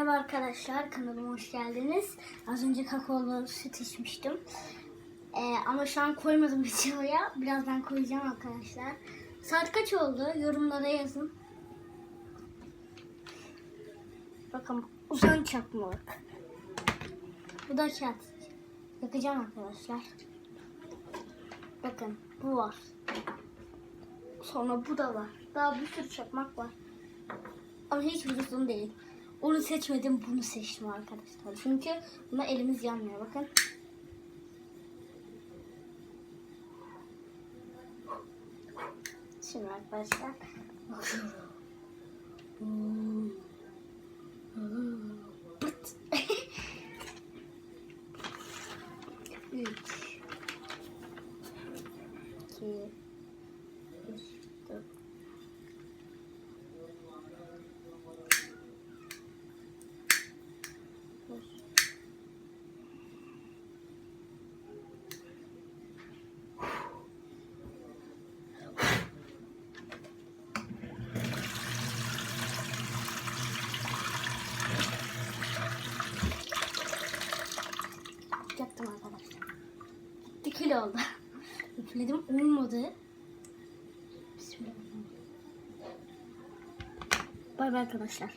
Merhaba arkadaşlar, kanalıma hoş geldiniz. Az önce kakaolu süt içmiştim. Ee, ama şu an koymadım videoya. Birazdan koyacağım arkadaşlar. Saat kaç oldu? Yorumlara yazın. Bakın uzan çakmalık. Bu da kağıt. Yakacağım arkadaşlar. Bakın bu var. Sonra bu da var. Daha bir sürü çakmak var. Ama hiç uzun değil. Onu seçmedim, bunu seçtim arkadaşlar. Çünkü buna elimiz yanmıyor. Bakın. Şimdi arkadaşlar. Üç. İki. Üç. Yaptım arkadaşlar. Bir kilo oldu. Üfledim olmadı. Bismillah. Bay bay arkadaşlar.